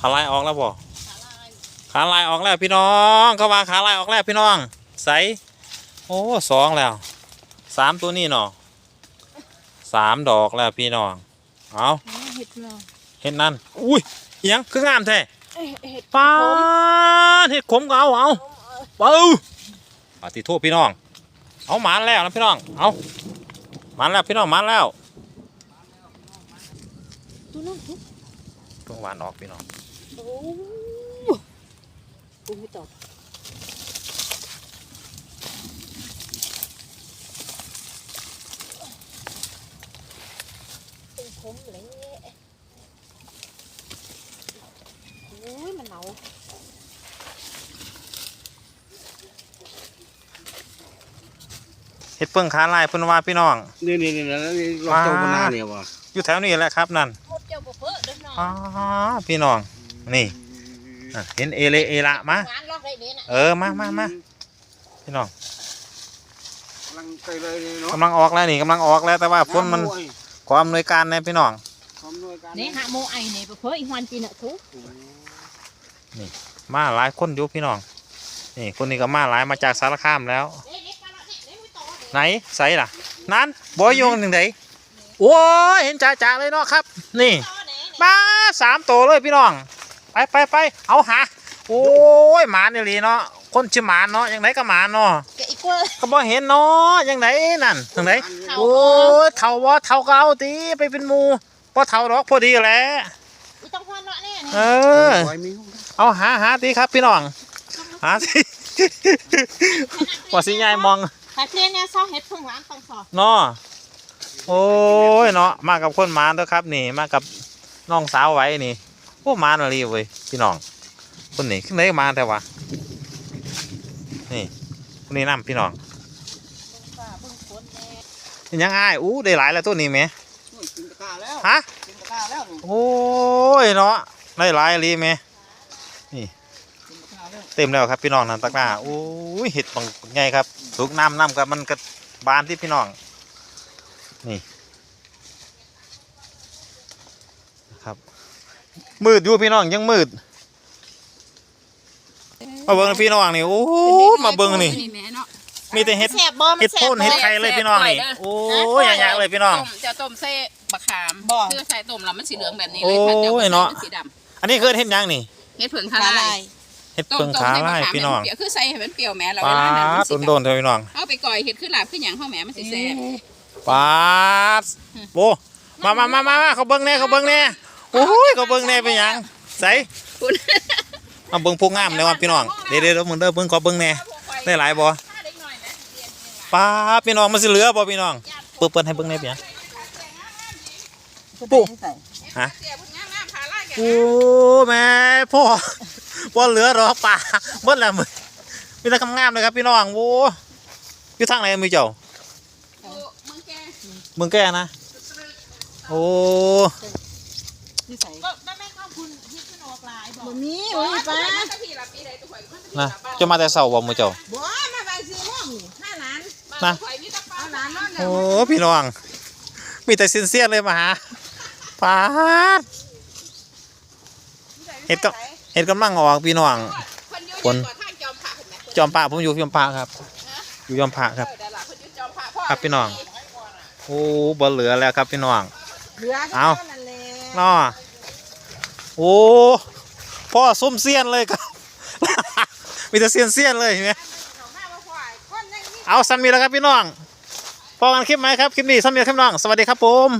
ขาลายออกแล้วบ่ขาลายออกแล้วพี่น้องเขาว่าขาลายออกแล้วพี่น้องใสโอ้สองแล้วสามตัวนี้เนาะสามดอกแล้วพี่น้องเอาเห็ดเนาะเห็นนั่นอุ้ยเอียงคืองามแท้เอ้ยเห็ดป้าดเห็ดขมก็เอาเอาเป้าปฏิโทษพี่น้อง เอาหมานแล้วนะพี่น้องเอาหมานแล้วพี่น้องหมานแล้วตัวนั้นทุกเพิ่งหวานออกพี่น้อง โอ้กูไม่ตอบเป็นผมเลยโอ้ยมันหนาวเห็ดเพิ่งขาลายเพิ่นว่าพี่น้อง นี่นี่นี่นี่นี่รอบเจ้าบนหน้าเนี่ยวะอยู่แถวนี้แหละครับนั่น หมดเจ้าบ่เพ้อเด้อน้อง อ๋อพี่น้อง นี่อะเห็นเอเลเอละมาหวานลอกได้เด้น่ะเออมามามาพี่น้องกำลังไปเลยเนาะกำลังออกแล้วนี่กำลังออกแล้วแต่ว่าฝนมันความอำนวยการเนี่ยพี่น้องพร้อมด้วยกันนี่หาโมไอนี่บ่เพ้ออีหวันจีน่ะทุกมาหลายคนอยู่พี่น้อง นี่คนนี้ก็มาหลายมาจากสารคามแล้ว เด็กๆปลาละเนี่ยเด็กไม่โตเด้ไหนใส่ล่ะ นั่นบอยโยงหนึ่งไหนโอ้ยเห็นจ่าๆเลยเนาะครับ นี่โตแหน่มาสามตัวเลยพี่น้อง ไปไปไปเอาหาโอ้ยหมาเนี่ยลีเนาะคนชื่อหมาเนาะยังไงก็หมาเนาะแกอีกว่าก็บ่เห็นเนาะยังไงนั่นยังไงโอ้ยเท่าว่าเท่าก็เอาตีไปเป็นหมูพอเท่าดอกพอดีแหละไม่ต้องพอนเนาะเนี่ยเอนี่อไว้มีเอาหาหาตีครับพี่น้องหาสิว่าสิยายมองถ้าเทียนเนี่ยซอเฮ็ดเพิ่งหวานต้องซอเนาะโอ้ยเนาะมากับคนหมาเด้อครับนี่มากับน้องสาวไว้นี่โอ้หมาหน่อยเว้ยพี่น้องคนนี้ขึ้นไหนมาแต่ว่านี่คนนี้นํพี่น้องป้าเพิ่งฝนแน่เป็นยังไงอู้ได้หลายแล้วตัวนี้ไหมกินตะกร้าแล้วฮะกินตะกร้าแล้วนี่โอ้ยเนาะได้หลายลีไหมกินตะกร้าแล้วเต็มแล้วครับพี่น้องนั่นตักหน้าโอ้ยเห็ดบางไงครับสุกน้ำน้ำกับมันกับบานที่พี่น้อง นี่นะครับ มืดอยู่พี่น้องยังมืด มาเบิ้งพี่น้องนี่โอ้มาเบิ้งนี่แม่เนาะมีแต่เห็ดแซ่บบ่มัเห็ดแซ่โพ่นบ่เห็ดไข่เลยพี่น้องนี่โอ้ยยากๆเลยพี่น้อง ต้มจะต้มเส้บะขามบ่คือใส่ต้มแล้วมันสีเหลืองแบบนี้โอ้เลยยถ้าจะบ่ใส่เนาะมัสีดอันนี้คือเห็ดหยังนี่ำเฮ็ดผึ่งทขาลาลายยเห็ดต้มเพิ่งต้มขาให้ไล่มะขามพี่น้องเปรี้ยวคือใส่ให้มันเปรี้ยวแม่เราปเวลาลานั้นมันโดสินโดนๆเถอะพี่น้องเอาไปก่อยเฮ็ดคือลาบคือหยังข้าวแม่มันสิแซ่บปาดโบมามามามามาเขาเบิ้งแน่เขาเบิ้งแน่ โอ้ยเขาเบิ้งแน่เป็นหยังใส่คุณเอาเบิ้งพวกงามเลยว่ะพี่น้องเดี๋ยวเดี๋ยวมึงเด้อเบิ้งขอเบิ้งแน่ได้หลายบ่ถ้าเด็กน้อยนะเรียนเรียนหลายป้าดพี่น้องมันสิเหลือบ่พี่น้องเปิดเปิดให้เบิ้งแน่เป็นหยังปุ๊ฮะเสียผึ่งงามๆขาลายแกโอ้แม่พ่อพ่อเหลือหรอกป่าเบิ้แล้วมึงมีแต่คำงามเลยครับพี่น้องโอ้อยู่ทางไหนมีเจ้าโอ้มึงแกเมืองแก่นะ โอ้ นี่ใส่ก็แม่แม่เข้าคุณที่ขึ้นออกลายบอกบ่มีโอ้บ่ยมีป้าป้าตะพี่ละปีใดตัวข่อยมันจะนะกลับบ้านจะมาแต่เช้าบ่มือเจ้าบ่มาบางซื้อห้องนี่ห้าล้านบ้านข่อยมีแตะปลาเอาหลานนอนโอ้พี่น้อง มีแต่สินเสียนเลยมาหาป้าดเฮ็ดก็เห็ดกำลังออกพี่น้องคนอยู่คนก่อทางจอมผักเห็นไหมจอมพระผมอยู่จอมพระครับ อยู่จอมพระครับเออเดี๋ยวล่ะคนอยู่จอมผักพ่อครับพี่น้องโอ้บ่เหลือแล้วครับพี่น้องเหลือเอา นั่นแหละน้อโอ้พ่อส้มเสียนเลยครับ มีแต่เสียนเสียนเลยเห็นไหมเอาสามีเอาซันมีแล้วครับพี่น้องพอกันคลิปไหมครับ คลิปนี้ซันมีแล้วครับพี่น้อง สวัสดีครับผม